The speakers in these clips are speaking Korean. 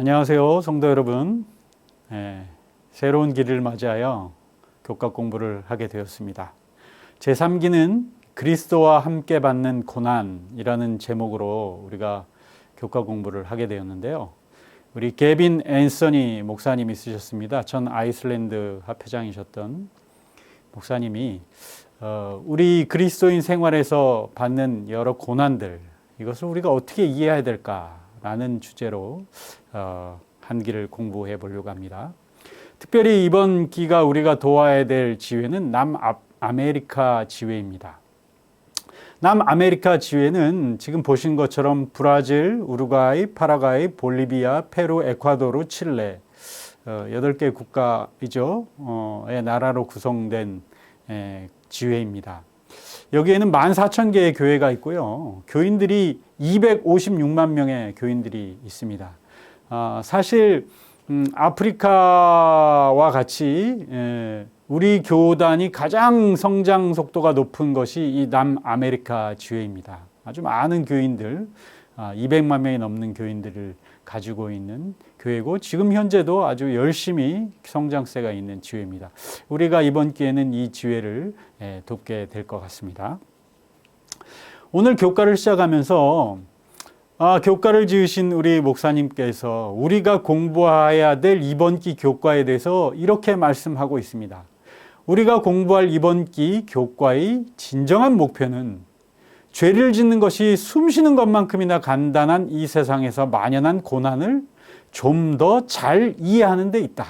안녕하세요, 성도 여러분. 예, 새로운 길을 맞이하여 교과 공부를 하게 되었습니다. 제 3기는 그리스도와 함께 받는 고난이라는 제목으로 우리가 교과 공부를 하게 되었는데요. 우리 게빈 앤서니 목사님이 쓰셨습니다. 전 아이슬란드 합회장이셨던 목사님이 어, 우리 그리스도인 생활에서 받는 여러 고난들 이것을 우리가 어떻게 이해해야 될까 라는 주제로 어, 한 기를 공부해 보려고 합니다. 특별히 이번 기가 우리가 도와야 될 지회는 남아메리카 지회입니다. 남아메리카 지회는 지금 보신 것처럼 브라질, 우루과이, 파라과이, 볼리비아, 페루, 에콰도르, 칠레 어, 8개 국가이죠. 어, 의 나라로 구성된 에, 지회입니다. 여기에는 14,000개의 교회가 있고요. 교인들이 256만 명의 교인들이 있습니다. 아, 사실 음, 아프리카와 같이 에, 우리 교단이 가장 성장 속도가 높은 것이 이 남아메리카 지회입니다. 아주 많은 교인들, 아, 200만 명이 넘는 교인들을 가지고 있는 교회고 지금 현재도 아주 열심히 성장세가 있는 지회입니다. 우리가 이번 기회는 이 지회를 예, 돕게 될 것 같습니다. 오늘 교과를 시작하면서 아, 교과를 지으신 우리 목사님께서 우리가 공부해야 될 이번 기 교과에 대해서 이렇게 말씀하고 있습니다. 우리가 공부할 이번 기 교과의 진정한 목표는 죄를 짓는 것이 숨 쉬는 것만큼이나 간단한 이 세상에서 만연한 고난을 좀 더 잘 이해하는 데 있다.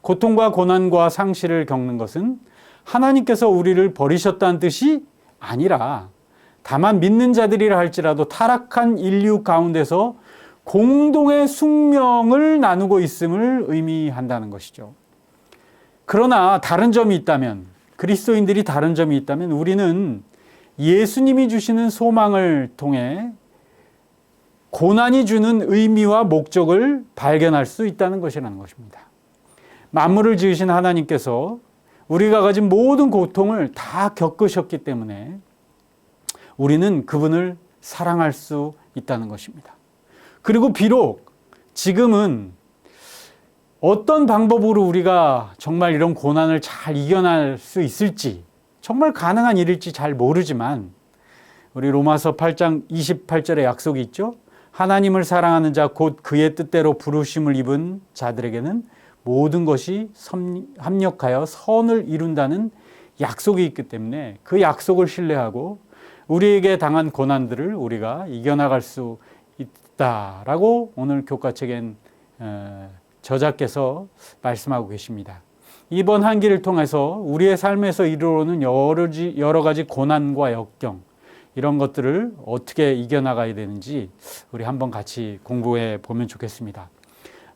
고통과 고난과 상실을 겪는 것은 하나님께서 우리를 버리셨다는 뜻이 아니라 다만 믿는 자들이라 할지라도 타락한 인류 가운데서 공동의 숙명을 나누고 있음을 의미한다는 것이죠. 그러나 다른 점이 있다면 그리스도인들이 다른 점이 있다면 우리는 예수님이 주시는 소망을 통해 고난이 주는 의미와 목적을 발견할 수 있다는 것이라는 것입니다. 만물을 지으신 하나님께서 우리가 가진 모든 고통을 다 겪으셨기 때문에 우리는 그분을 사랑할 수 있다는 것입니다. 그리고 비록 지금은 어떤 방법으로 우리가 정말 이런 고난을 잘 이겨낼 수 있을지 정말 가능한 일일지 잘 모르지만 우리 로마서 8장 28절에 약속이 있죠. 하나님을 사랑하는 자 곧 그의 뜻대로 부르심을 입은 자들에게는 모든 것이 합력하여 선을 이룬다는 약속이 있기 때문에 그 약속을 신뢰하고 우리에게 당한 고난들을 우리가 이겨나갈 수 있다라고 오늘 교과책엔 저자께서 말씀하고 계십니다. 이번 한기를 통해서 우리의 삶에서 이르러오는 여러 가지 고난과 역경 이런 것들을 어떻게 이겨나가야 되는지 우리 한번 같이 공부해 보면 좋겠습니다.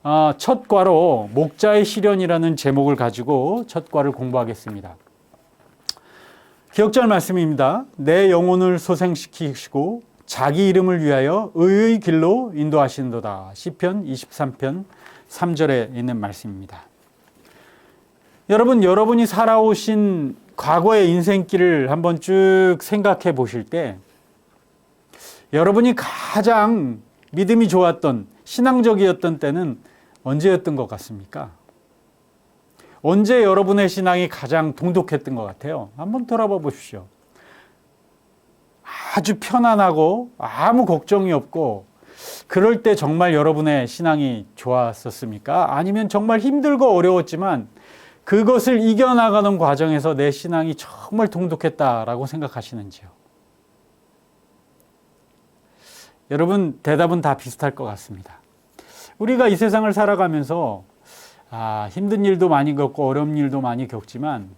아, 첫 과로 목자의 시련이라는 제목을 가지고 첫 과를 공부하겠습니다. 기억절 말씀입니다. 내 영혼을 소생시키시고 자기 이름을 위하여 의의 길로 인도하신도다. 시편 23편 3절에 있는 말씀입니다. 여러분, 여러분이 살아오신 과거의 인생길을 한번 쭉 생각해 보실 때 여러분이 가장 믿음이 좋았던 신앙적이었던 때는 언제였던 것 같습니까? 언제 여러분의 신앙이 가장 동독했던 것 같아요? 한번 돌아봐 보십시오. 아주 편안하고 아무 걱정이 없고 그럴 때 정말 여러분의 신앙이 좋았었습니까? 아니면 정말 힘들고 어려웠지만 그것을 이겨나가는 과정에서 내 신앙이 정말 동독했다라고 생각하시는지요? 여러분, 대답은 다 비슷할 것 같습니다. 우리가 이 세상을 살아가면서 아, 힘든 일도 많이 겪고 어려운 일도 많이 겪지만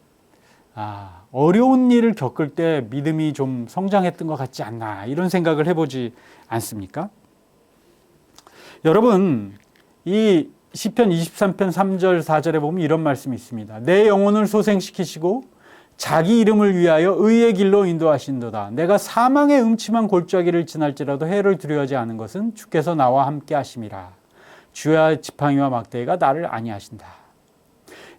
아, 어려운 일을 겪을 때 믿음이 좀 성장했던 것 같지 않나 이런 생각을 해보지 않습니까? 여러분, 이 시편 23편 3절 4절에 보면 이런 말씀이 있습니다. 내 영혼을 소생시키시고 자기 이름을 위하여 의의 길로 인도하신도다. 내가 사망의 음침한 골짜기를 지날지라도 해를 두려워하지 않은 것은 주께서 나와 함께 하심이라. 주야 지팡이와 막대기가 나를 아니하신다.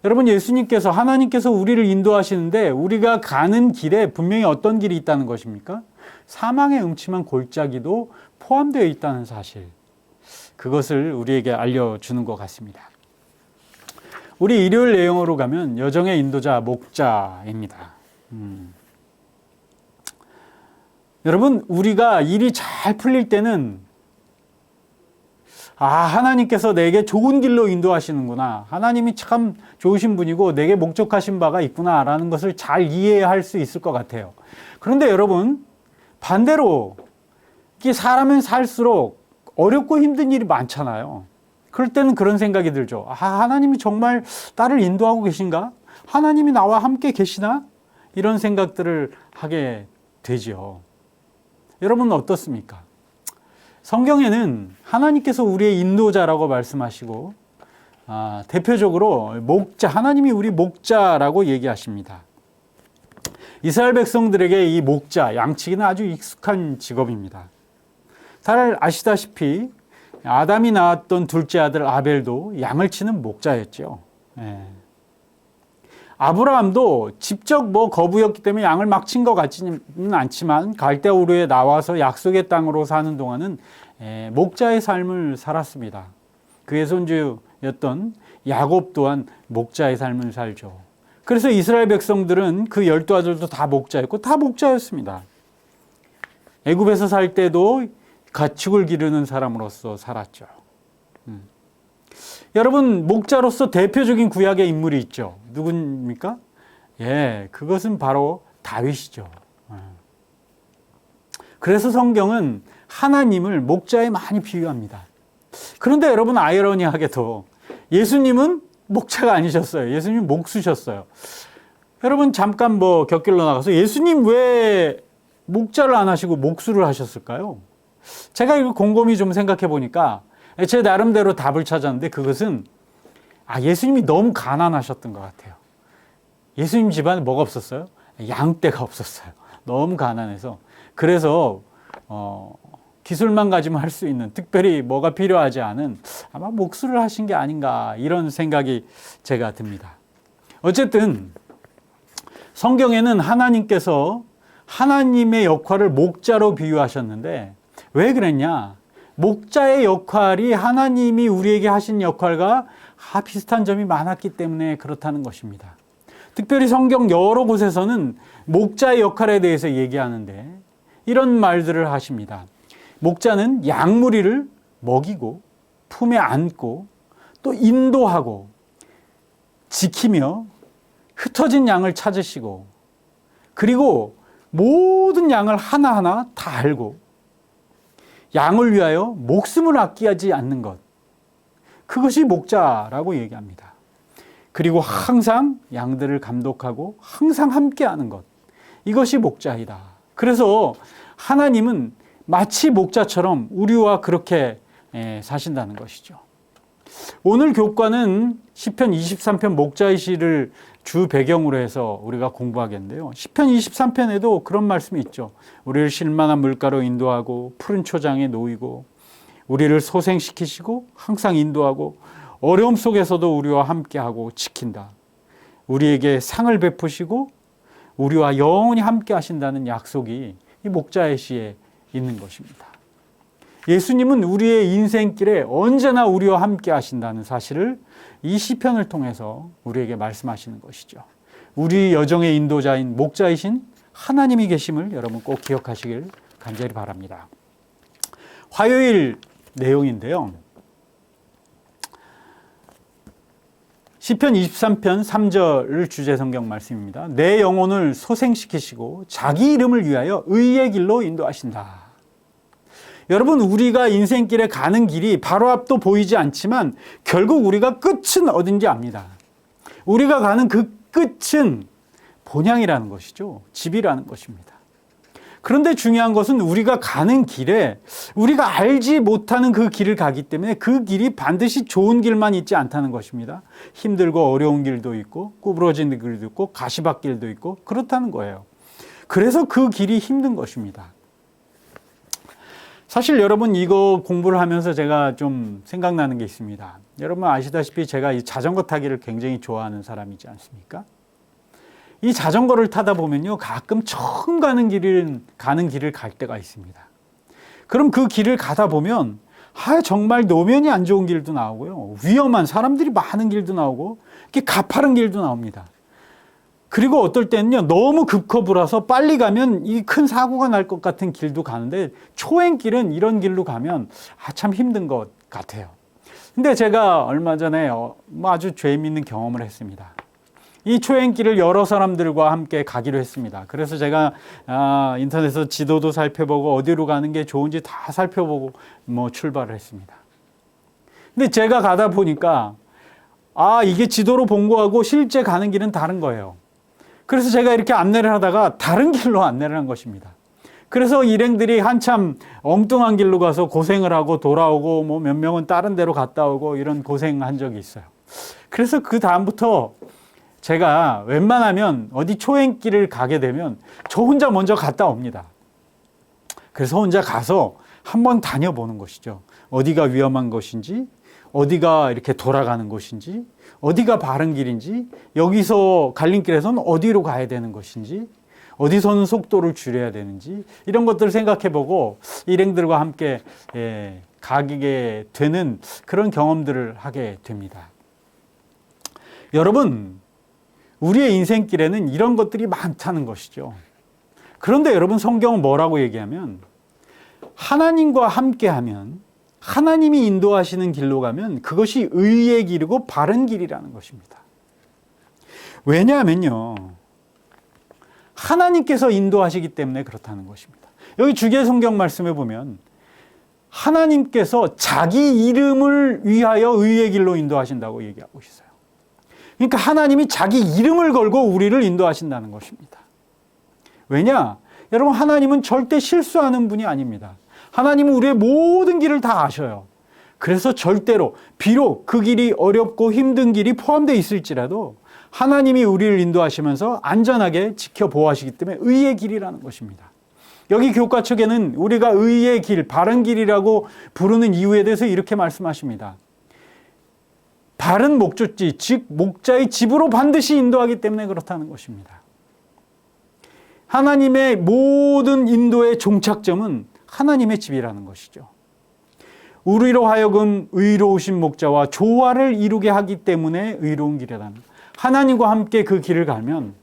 여러분 예수님께서 하나님께서 우리를 인도하시는데 우리가 가는 길에 분명히 어떤 길이 있다는 것입니까? 사망의 음침한 골짜기도 포함되어 있다는 사실. 그것을 우리에게 알려주는 것 같습니다. 우리 일요일 내용으로 가면 여정의 인도자 목자입니다. 음. 여러분, 우리가 일이 잘 풀릴 때는 아, 하나님께서 내게 좋은 길로 인도하시는구나. 하나님이 참 좋으신 분이고 내게 목적하신 바가 있구나라는 것을 잘 이해할 수 있을 것 같아요. 그런데 여러분, 반대로 이게 사람은 살수록 어렵고 힘든 일이 많잖아요. 그럴 때는 그런 생각이 들죠. 아, 하나님이 정말 나를 인도하고 계신가? 하나님이 나와 함께 계시나? 이런 생각들을 하게 되죠. 여러분은 어떻습니까? 성경에는 하나님께서 우리의 인도자라고 말씀하시고 아, 대표적으로 목자 하나님이 우리 목자라고 얘기하십니다. 이스라엘 백성들에게 이 목자 양치기는 아주 익숙한 직업입니다. 잘 아시다시피 아담이 낳았던 둘째 아들 아벨도 양을 치는 목자였죠. 예. 아브라함도 직접 뭐 거부였기 때문에 양을 막 친 것 같지는 않지만 갈대우르에 나와서 약속의 땅으로 사는 동안은 예, 목자의 삶을 살았습니다. 그의 손주였던 야곱 또한 목자의 삶을 살죠. 그래서 이스라엘 백성들은 그 열두 아들도 다 목자였고 다 목자였습니다. 애굽에서 살 때도 가축을 기르는 사람으로서 살았죠. 음. 여러분 목자로서 대표적인 구약의 인물이 있죠. 누굽니까? 예, 그것은 바로 다윗이죠. 예. 그래서 성경은 하나님을 목자에 많이 비유합니다. 그런데 여러분 아이러니하게도 예수님은 목자가 아니셨어요. 예수님 목수셨어요. 여러분 잠깐 뭐 곁길로 나가서 예수님 왜 목자를 안 하시고 목수를 하셨을까요? 제가 이거 곰곰이 좀 생각해 보니까 제 나름대로 답을 찾았는데 그것은 아 예수님이 너무 가난하셨던 것 같아요. 예수님 집안에 뭐가 없었어요? 양떼가 없었어요. 너무 가난해서 그래서 어, 기술만 가지면 할 수 있는 특별히 뭐가 필요하지 않은 아마 목수를 하신 게 아닌가 이런 생각이 제가 듭니다. 어쨌든 성경에는 하나님께서 하나님의 역할을 목자로 비유하셨는데 왜 그랬냐? 목자의 역할이 하나님이 우리에게 하신 역할과 비슷한 점이 많았기 때문에 그렇다는 것입니다. 특별히 성경 여러 곳에서는 목자의 역할에 대해서 얘기하는데 이런 말들을 하십니다. 목자는 양무리를 먹이고 품에 안고 또 인도하고 지키며 흩어진 양을 찾으시고 그리고 모든 양을 하나하나 다 알고 양을 위하여 목숨을 아끼지 않는 것. 그것이 목자라고 얘기합니다. 그리고 항상 양들을 감독하고 항상 함께 하는 것. 이것이 목자이다. 그래서 하나님은 마치 목자처럼 우리와 그렇게 사신다는 것이죠. 오늘 교과는 시편 23편 목자의 시를 주 배경으로 해서 우리가 공부하겠는데요. 시편 23편에도 그런 말씀이 있죠. 우리를 실만한 물가로 인도하고 푸른 초장에 놓이고 우리를 소생시키시고 항상 인도하고 어려움 속에서도 우리와 함께하고 지킨다. 우리에게 상을 베푸시고 우리와 영원히 함께 하신다는 약속이 이 목자의 시에 있는 것입니다. 예수님은 우리의 인생길에 언제나 우리와 함께 하신다는 사실을 이 시편을 통해서 우리에게 말씀하시는 것이죠. 우리 여정의 인도자인 목자이신 하나님이 계심을 여러분 꼭 기억하시길 간절히 바랍니다. 화요일 내용인데요. 시편 23편 3절 주제 성경 말씀입니다. 내 영혼을 소생시키시고 자기 이름을 위하여 의의 길로 인도하신다. 여러분, 우리가 인생길에 가는 길이 바로 앞도 보이지 않지만 결국 우리가 끝은 어딘지 압니다. 우리가 가는 그 끝은 본향이라는 것이죠. 집이라는 것입니다. 그런데 중요한 것은 우리가 가는 길에 우리가 알지 못하는 그 길을 가기 때문에 그 길이 반드시 좋은 길만 있지 않다는 것입니다. 힘들고 어려운 길도 있고 구부러진 길도 있고 가시밭길도 있고 그렇다는 거예요. 그래서 그 길이 힘든 것입니다. 사실 여러분 이거 공부를 하면서 제가 좀 생각나는 게 있습니다. 여러분 아시다시피 제가 이 자전거 타기를 굉장히 좋아하는 사람이지 않습니까? 이 자전거를 타다 보면요 가끔 처음 가는 길을 가는 길을 갈 때가 있습니다. 그럼 그 길을 가다 보면 아, 정말 노면이 안 좋은 길도 나오고요. 위험한 사람들이 많은 길도 나오고, 이렇게 가파른 길도 나옵니다. 그리고 어떨 때는요, 너무 급커브라서 빨리 가면 이 큰 사고가 날 것 같은 길도 가는데, 초행길은 이런 길로 가면 아, 참 힘든 것 같아요. 근데 제가 얼마 전에 어, 뭐 아주 재미있는 경험을 했습니다. 이 초행길을 여러 사람들과 함께 가기로 했습니다. 그래서 제가 아, 인터넷에서 지도도 살펴보고 어디로 가는 게 좋은지 다 살펴보고 뭐 출발을 했습니다. 근데 제가 가다 보니까 아, 이게 지도로 본 거하고 실제 가는 길은 다른 거예요. 그래서 제가 이렇게 안내를 하다가 다른 길로 안내를 한 것입니다. 그래서 일행들이 한참 엉뚱한 길로 가서 고생을 하고 돌아오고 뭐 몇 명은 다른 데로 갔다 오고 이런 고생한 적이 있어요. 그래서 그 다음부터 제가 웬만하면 어디 초행길을 가게 되면 저 혼자 먼저 갔다 옵니다. 그래서 혼자 가서 한번 다녀보는 것이죠. 어디가 위험한 것인지, 어디가 이렇게 돌아가는 곳인지, 어디가 바른 길인지, 여기서 갈림길에서는 어디로 가야 되는 것인지, 어디서는 속도를 줄여야 되는지, 이런 것들을 생각해 보고 일행들과 함께 예, 가게 되는 그런 경험들을 하게 됩니다. 여러분, 우리의 인생길에는 이런 것들이 많다는 것이죠. 그런데 여러분 성경은 뭐라고 얘기하면 하나님과 함께하면 하나님이 인도하시는 길로 가면 그것이 의의 길이고 바른 길이라는 것입니다. 왜냐하면요. 하나님께서 인도하시기 때문에 그렇다는 것입니다. 여기 주계 성경 말씀에 보면 하나님께서 자기 이름을 위하여 의의 길로 인도하신다고 얘기하고 있어요. 그러니까 하나님이 자기 이름을 걸고 우리를 인도하신다는 것입니다. 왜냐? 여러분, 하나님은 절대 실수하는 분이 아닙니다. 하나님은 우리의 모든 길을 다 아셔요. 그래서 절대로, 비록 그 길이 어렵고 힘든 길이 포함되어 있을지라도 하나님이 우리를 인도하시면서 안전하게 지켜보호하시기 때문에 의의 길이라는 것입니다. 여기 교과 측에는 우리가 의의 길, 바른 길이라고 부르는 이유에 대해서 이렇게 말씀하십니다. 바른 목적지, 즉 목자의 집으로 반드시 인도하기 때문에 그렇다는 것입니다. 하나님의 모든 인도의 종착점은 하나님의 집이라는 것이죠. 우리로 하여금 의로우신 목자와 조화를 이루게 하기 때문에 의로운 길이라는 하나님과 함께 그 길을 가면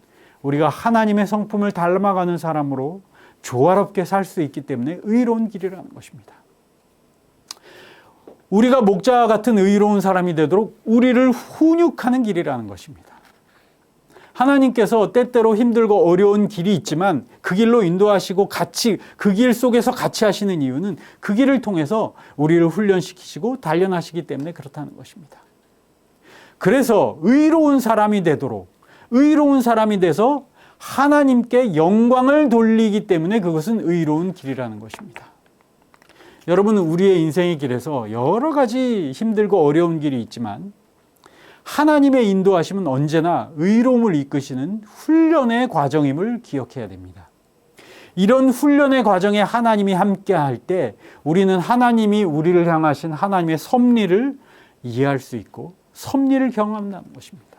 우리가 하나님의 성품을 닮아가는 사람으로 조화롭게 살 수 있기 때문에 의로운 길이라는 것입니다. 우리가 목자 같은 의로운 사람이 되도록 우리를 훈육하는 길이라는 것입니다. 하나님께서 때때로 힘들고 어려운 길이 있지만 그 길로 인도하시고 같이 그 길 속에서 같이 하시는 이유는 그 길을 통해서 우리를 훈련시키시고 단련하시기 때문에 그렇다는 것입니다. 그래서 의로운 사람이 되도록 의로운 사람이 돼서 하나님께 영광을 돌리기 때문에 그것은 의로운 길이라는 것입니다. 여러분은 우리의 인생의 길에서 여러 가지 힘들고 어려운 길이 있지만 하나님의 인도하심은 언제나 의로움을 이끄시는 훈련의 과정임을 기억해야 됩니다. 이런 훈련의 과정에 하나님이 함께 할 때 우리는 하나님이 우리를 향하신 하나님의 섭리를 이해할 수 있고 섭리를 경험한다는 것입니다.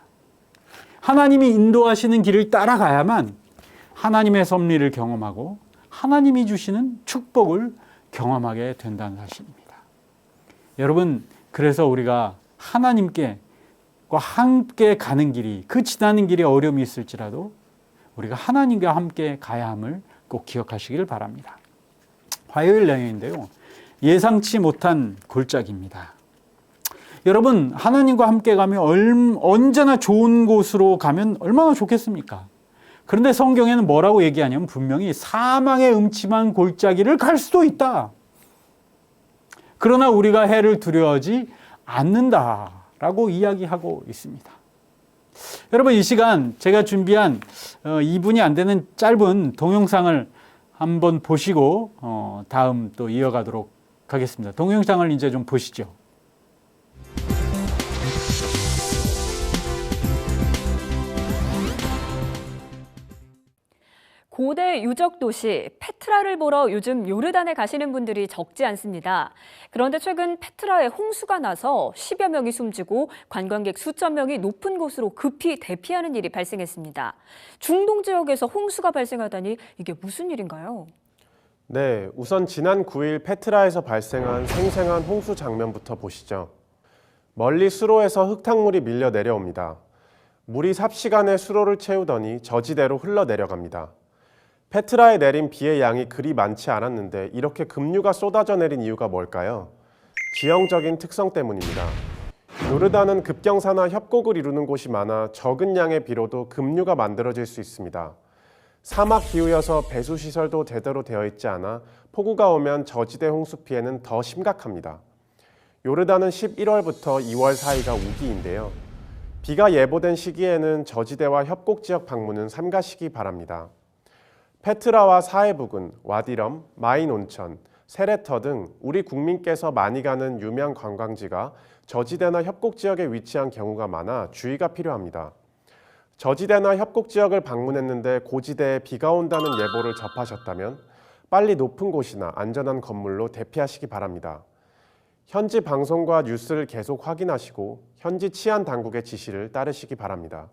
하나님이 인도하시는 길을 따라가야만 하나님의 섭리를 경험하고 하나님이 주시는 축복을 경험하게 된다는 사실입니다. 여러분, 그래서 우리가 하나님께 함께 가는 길이 그 지나는 길에 어려움이 있을지라도 우리가 하나님과 함께 가야 함을 꼭 기억하시길 바랍니다. 화요일 내용인데요. 예상치 못한 골짜기입니다. 여러분, 하나님과 함께 가면 언제나 좋은 곳으로 가면 얼마나 좋겠습니까? 그런데 성경에는 뭐라고 얘기하냐면 분명히 사망의 음침한 골짜기를 갈 수도 있다. 그러나 우리가 해를 두려워하지 않는다 라고 이야기하고 있습니다. 여러분 이 시간 제가 준비한 2분이 어, 안 되는 짧은 동영상을 한번 보시고 어, 다음 또 이어가도록 하겠습니다. 동영상을 이제 좀 보시죠. 고대 유적 도시 페트라를 보러 요즘 요르단에 가시는 분들이 적지 않습니다. 그런데 최근 페트라에 홍수가 나서 10여 명이 숨지고 관광객 수천 명이 높은 곳으로 급히 대피하는 일이 발생했습니다. 중동 지역에서 홍수가 발생하다니 이게 무슨 일인가요? 네, 우선 지난 9일 페트라에서 발생한 생생한 홍수 장면부터 보시죠. 멀리 수로에서 흙탕물이 밀려 내려옵니다. 물이 삽시간에 수로를 채우더니 저지대로 흘러 내려갑니다. 페트라에 내린 비의 양이 그리 많지 않았는데 이렇게 급류가 쏟아져 내린 이유가 뭘까요? 지형적인 특성 때문입니다. 요르단은 급경사나 협곡을 이루는 곳이 많아 적은 양의 비로도 급류가 만들어질 수 있습니다. 사막 기후여서 배수 시설도 제대로 되어 있지 않아 폭우가 오면 저지대 홍수 피해는 더 심각합니다. 요르단은 11월부터 2월 사이가 우기인데요. 비가 예보된 시기에는 저지대와 협곡 지역 방문은 삼가시기 바랍니다. 페트라와 사해 부근, 와디럼, 마인 온천, 세레터 등 우리 국민께서 많이 가는 유명 관광지가 저지대나 협곡 지역에 위치한 경우가 많아 주의가 필요합니다. 저지대나 협곡 지역을 방문했는데 고지대에 비가 온다는 예보를 접하셨다면 빨리 높은 곳이나 안전한 건물로 대피하시기 바랍니다. 현지 방송과 뉴스를 계속 확인하시고 현지 치안 당국의 지시를 따르시기 바랍니다.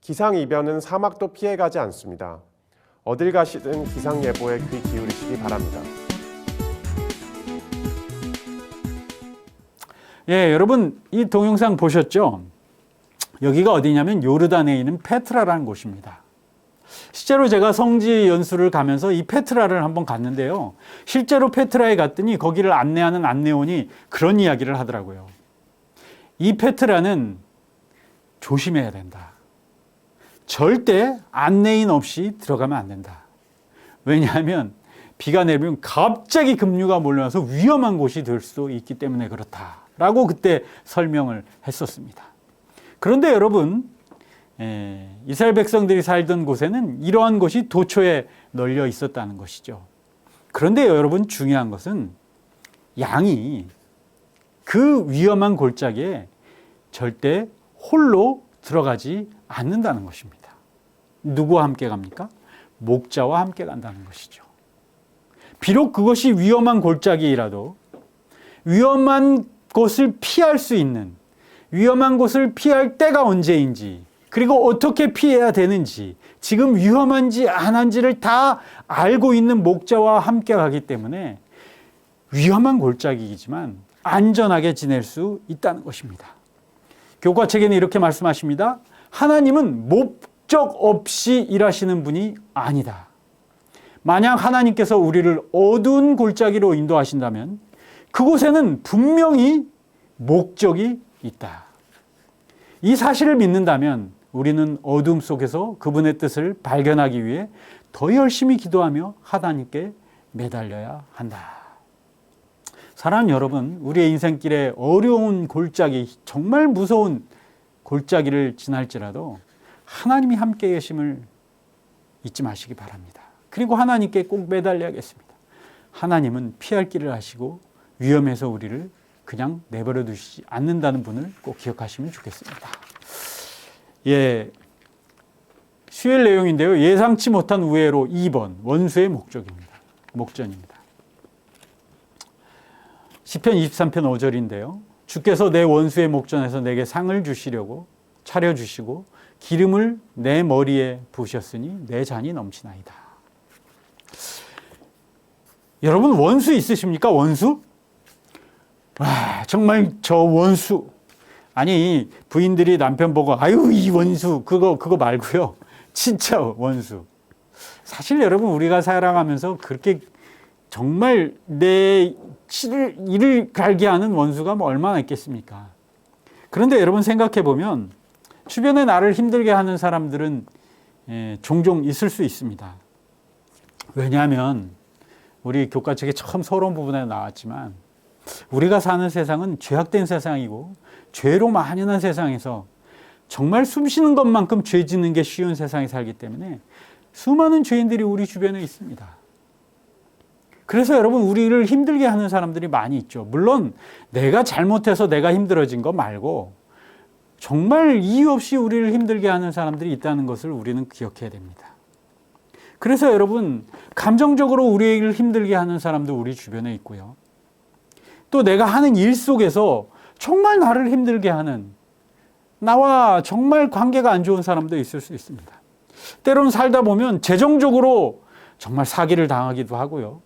기상 이변은 사막도 피해가지 않습니다. 어딜 가시든 기상 예보에 귀 기울이시기 바랍니다. 예, 여러분 이 동영상 보셨죠? 여기가 어디냐면 요르단에 있는 페트라라는 곳입니다. 실제로 제가 성지 연수를 가면서 이 페트라를 한번 갔는데요. 실제로 페트라에 갔더니 거기를 안내하는 안내원이 그런 이야기를 하더라고요. 이 페트라는 조심해야 된다. 절대 안내인 없이 들어가면 안 된다. 왜냐하면 비가 내리면 갑자기 급류가 몰려와서 위험한 곳이 될 수도 있기 때문에 그렇다 라고 그때 설명을 했었습니다. 그런데 여러분, 에, 이스라엘 백성들이 살던 곳에는 이러한 곳이 도초에 널려 있었다는 것이죠. 그런데 여러분 중요한 것은 양이 그 위험한 골짜기에 절대 홀로 들어가지 않는다는 것입니다. 누구와 함께 갑니까? 목자와 함께 간다는 것이죠. 비록 그것이 위험한 골짜기라도 위험한 곳을 피할 수 있는 위험한 곳을 피할 때가 언제인지 그리고 어떻게 피해야 되는지 지금 위험한지 안 한지를 다 알고 있는 목자와 함께 가기 때문에 위험한 골짜기이지만 안전하게 지낼 수 있다는 것입니다. 교과책에는 이렇게 말씀하십니다. 하나님은 목 적 없이 일하시는 분이 아니다. 만약 하나님께서 우리를 어두운 골짜기로 인도하신다면 그곳에는 분명히 목적이 있다. 이 사실을 믿는다면 우리는 어둠 속에서 그분의 뜻을 발견하기 위해 더 열심히 기도하며 하나님께 매달려야 한다. 사랑하는 여러분, 우리의 인생길에 어려운 골짜기, 정말 무서운 골짜기를 지날지라도 하나님이 함께 계심을 잊지 마시기 바랍니다. 그리고 하나님께 꼭 매달려야겠습니다. 하나님은 피할 길을 하시고 위험해서 우리를 그냥 내버려 두시지 않는다는 분을 꼭 기억하시면 좋겠습니다. 예. 수요일 내용인데요. 예상치 못한 우애로 2번 원수의 목적입니다. 목전입니다. 시편 23편 5절인데요. 주께서 내 원수의 목전에서 내게 상을 주시려고 차려 주시고 기름을 내 머리에 부으셨으니 내 잔이 넘치나이다. 여러분 원수 있으십니까? 원수? 와, 정말 저 원수. 아니, 부인들이 남편 보고 아유, 이 원수. 그거 그거 말고요. 진짜 원수. 사실 여러분 우리가 살아가면서 그렇게 정말 내 치를 이를 갈게 하는 원수가 뭐 얼마나 있겠습니까? 그런데 여러분 생각해 보면 주변에 나를 힘들게 하는 사람들은 예, 종종 있을 수 있습니다. 왜냐하면 우리 교과 책에 처음 서론 부분에 나왔지만 우리가 사는 세상은 죄악된 세상이고 죄로 만연한 세상에서 정말 숨 쉬는 것만큼 죄 짓는 게 쉬운 세상에 살기 때문에 수많은 죄인들이 우리 주변에 있습니다. 그래서 여러분 우리를 힘들게 하는 사람들이 많이 있죠. 물론 내가 잘못해서 내가 힘들어진 거 말고 정말 이유 없이 우리를 힘들게 하는 사람들이 있다는 것을 우리는 기억해야 됩니다. 그래서 여러분 감정적으로 우리를 힘들게 하는 사람도 우리 주변에 있고요. 또 내가 하는 일 속에서 정말 나를 힘들게 하는 나와 정말 관계가 안 좋은 사람도 있을 수 있습니다. 때로는 살다 보면 재정적으로 정말 사기를 당하기도 하고요.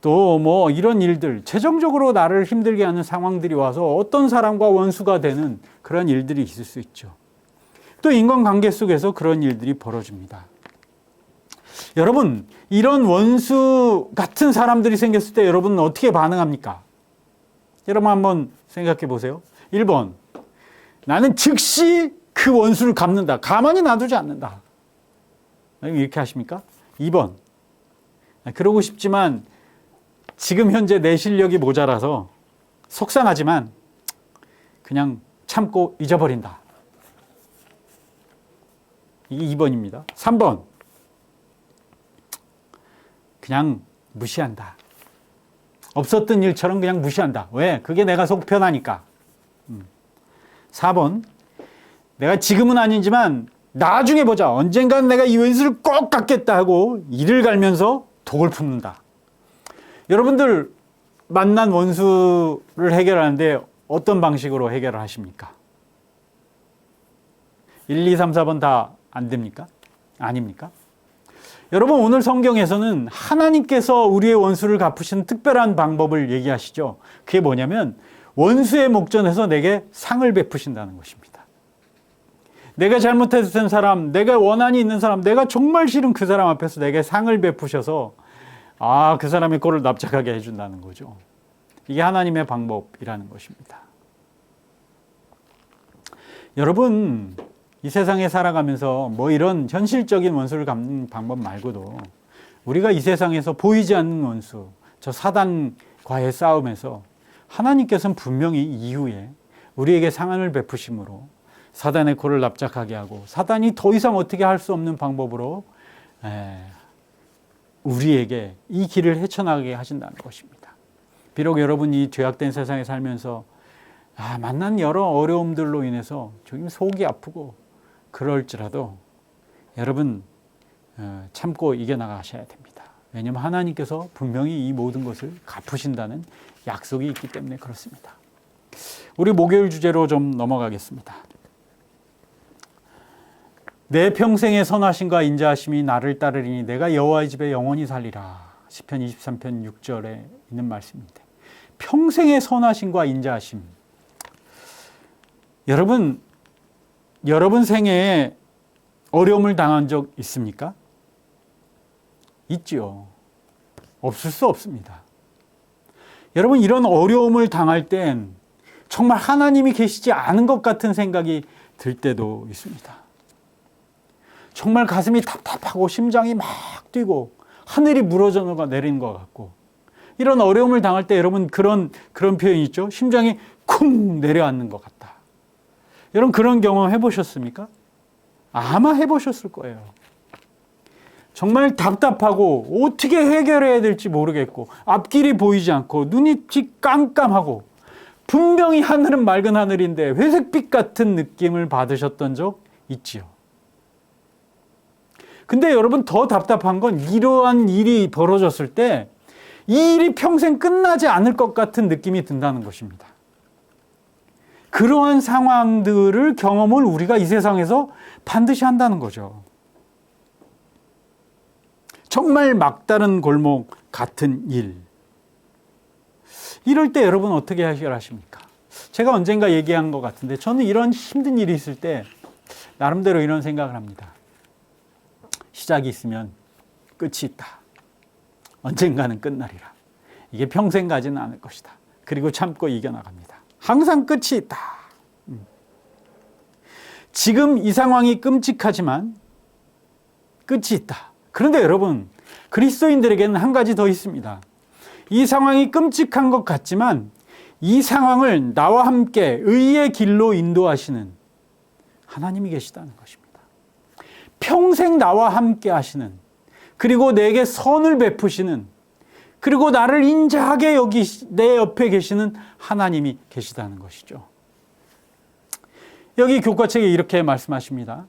또 뭐 이런 일들, 재정적으로 나를 힘들게 하는 상황들이 와서 어떤 사람과 원수가 되는 그런 일들이 있을 수 있죠. 또 인간관계 속에서 그런 일들이 벌어집니다. 여러분, 이런 원수 같은 사람들이 생겼을 때 여러분은 어떻게 반응합니까? 여러분 한번 생각해 보세요. 1번. 나는 즉시 그 원수를 갚는다. 가만히 놔두지 않는다. 이렇게 하십니까? 2번. 그러고 싶지만 지금 현재 내 실력이 모자라서 속상하지만 그냥 참고 잊어버린다. 이게 2번입니다. 3번. 그냥 무시한다. 없었던 일처럼 그냥 무시한다. 왜? 그게 내가 속 편하니까. 음. 4번. 내가 지금은 아니지만 나중에 보자. 언젠간 내가 이 왼수를 꼭 갚겠다 하고 이를 갈면서 독을 품는다. 여러분들 만난 원수를 해결하는데 어떤 방식으로 해결을 하십니까? 1, 2, 3, 4번 다 안 됩니까? 아닙니까? 여러분 오늘 성경에서는 하나님께서 우리의 원수를 갚으시는 특별한 방법을 얘기하시죠. 그게 뭐냐면 원수의 목전에서 내게 상을 베푸신다는 것입니다. 내가 잘못했던 사람, 내가 원한이 있는 사람, 내가 정말 싫은 그 사람 앞에서 내게 상을 베푸셔서 아, 그 사람의 꼴을 납작하게 해준다는 거죠. 이게 하나님의 방법이라는 것입니다. 여러분, 이 세상에 살아가면서 뭐 이런 현실적인 원수를 갚는 방법 말고도 우리가 이 세상에서 보이지 않는 원수, 저 사단과의 싸움에서 하나님께서는 분명히 이후에 우리에게 상한을 베푸심으로 사단의 코를 납작하게 하고 사단이 더 이상 어떻게 할 수 없는 방법으로 에, 우리에게 이 길을 헤쳐나가게 하신다는 것입니다. 비록 여러분이 죄악된 세상에 살면서 아, 만난 여러 어려움들로 인해서 조금 속이 아프고 그럴지라도 여러분 어, 참고 이겨나가셔야 됩니다. 왜냐하면 하나님께서 분명히 이 모든 것을 갚으신다는 약속이 있기 때문에 그렇습니다. 우리 목요일 주제로 좀 넘어가겠습니다. 내 평생의 선하심과 인자하심이 나를 따르리니 내가 여호와의 집에 영원히 살리라. 시편 23편 6절에 있는 말씀인데 평생의 선하심과 인자하심. 여러분 여러분 생애에 어려움을 당한 적 있습니까? 있죠. 없을 수 없습니다. 여러분 이런 어려움을 당할 땐 정말 하나님이 계시지 않은 것 같은 생각이 들 때도 있습니다. 정말 가슴이 답답하고 심장이 막 뛰고 하늘이 무너져 내리는 것 같고 이런 어려움을 당할 때 여러분 그런 그런 표현 있죠. 심장이 쿵 내려앉는 것 같다. 여러분 그런 경험 해보셨습니까? 아마 해보셨을 거예요. 정말 답답하고 어떻게 해결해야 될지 모르겠고 앞길이 보이지 않고 눈이 깜깜하고 분명히 하늘은 맑은 하늘인데 회색빛 같은 느낌을 받으셨던 적 있지요. 근데 여러분 더 답답한 건 이러한 일이 벌어졌을 때 이 일이 평생 끝나지 않을 것 같은 느낌이 든다는 것입니다. 그러한 상황들을 경험을 우리가 이 세상에서 반드시 한다는 거죠. 정말 막다른 골목 같은 일. 이럴 때 여러분 어떻게 해결하십니까? 제가 언젠가 얘기한 것 같은데 저는 이런 힘든 일이 있을 때 나름대로 이런 생각을 합니다. 시작이 있으면 끝이 있다. 언젠가는 끝나리라. 이게 평생 가지는 않을 것이다. 그리고 참고 이겨나갑니다. 항상 끝이 있다. 음. 지금 이 상황이 끔찍하지만 끝이 있다. 그런데 여러분, 그리스도인들에게는 한 가지 더 있습니다. 이 상황이 끔찍한 것 같지만 이 상황을 나와 함께 의의 길로 인도하시는 하나님이 계시다는 것입니다. 평생 나와 함께 하시는 그리고 내게 선을 베푸시는 그리고 나를 인자하게 여기 내 옆에 계시는 하나님이 계시다는 것이죠. 여기 교과책에 이렇게 말씀하십니다.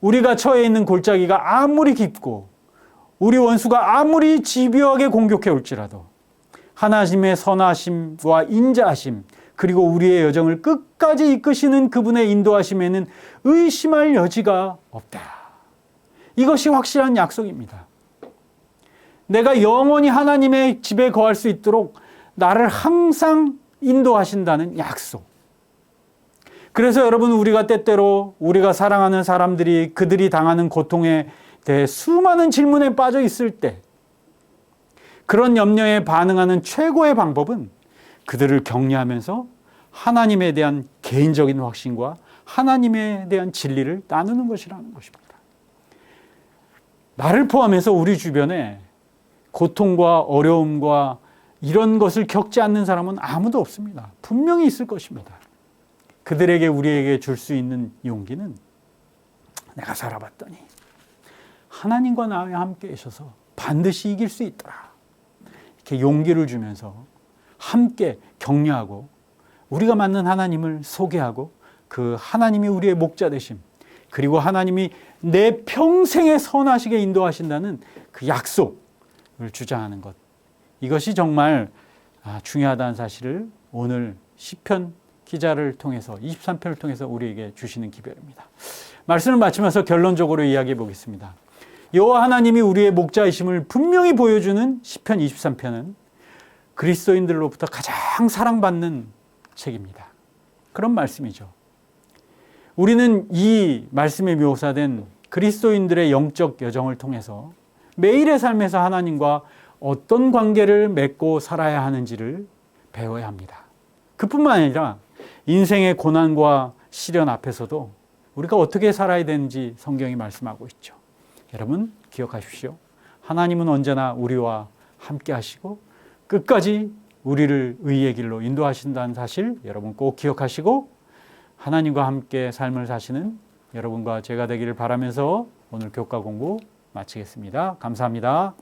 우리가 처해 있는 골짜기가 아무리 깊고 우리 원수가 아무리 집요하게 공격해 올지라도 하나님의 선하심과 인자하심 그리고 우리의 여정을 끝까지 이끄시는 그분의 인도하심에는 의심할 여지가 없다. 이것이 확실한 약속입니다. 내가 영원히 하나님의 집에 거할 수 있도록 나를 항상 인도하신다는 약속. 그래서 여러분 우리가 때때로 우리가 사랑하는 사람들이 그들이 당하는 고통에 대해 수많은 질문에 빠져 있을 때 그런 염려에 반응하는 최고의 방법은 그들을 격려하면서 하나님에 대한 개인적인 확신과 하나님에 대한 진리를 나누는 것이라는 것입니다. 나를 포함해서 우리 주변에 고통과 어려움과 이런 것을 겪지 않는 사람은 아무도 없습니다. 분명히 있을 것입니다. 그들에게 우리에게 줄 수 있는 용기는 내가 살아봤더니 하나님과 나와 함께 계셔서 반드시 이길 수 있더라. 이렇게 용기를 주면서 함께 격려하고 우리가 만난 하나님을 소개하고 그 하나님이 우리의 목자 되심 그리고 하나님이 내 평생에 선하시게 인도하신다는 그 약속을 주장하는 것 이것이 정말 아, 중요하다는 사실을 오늘 시편 기자를 통해서 23편을 통해서 우리에게 주시는 기별입니다. 말씀을 마치면서 결론적으로 이야기해 보겠습니다. 여호와 하나님이 우리의 목자이심을 분명히 보여주는 시편 23편은 그리스도인들로부터 가장 사랑받는 책입니다. 그런 말씀이죠. 우리는 이 말씀에 묘사된 그리스도인들의 영적 여정을 통해서 매일의 삶에서 하나님과 어떤 관계를 맺고 살아야 하는지를 배워야 합니다. 그뿐만 아니라 인생의 고난과 시련 앞에서도 우리가 어떻게 살아야 되는지 성경이 말씀하고 있죠. 여러분 기억하십시오. 하나님은 언제나 우리와 함께 하시고 끝까지 우리를 의의 길로 인도하신다는 사실 여러분 꼭 기억하시고 하나님과 함께 삶을 사시는 여러분과 제가 되기를 바라면서 오늘 교과 공부 마치겠습니다. 감사합니다.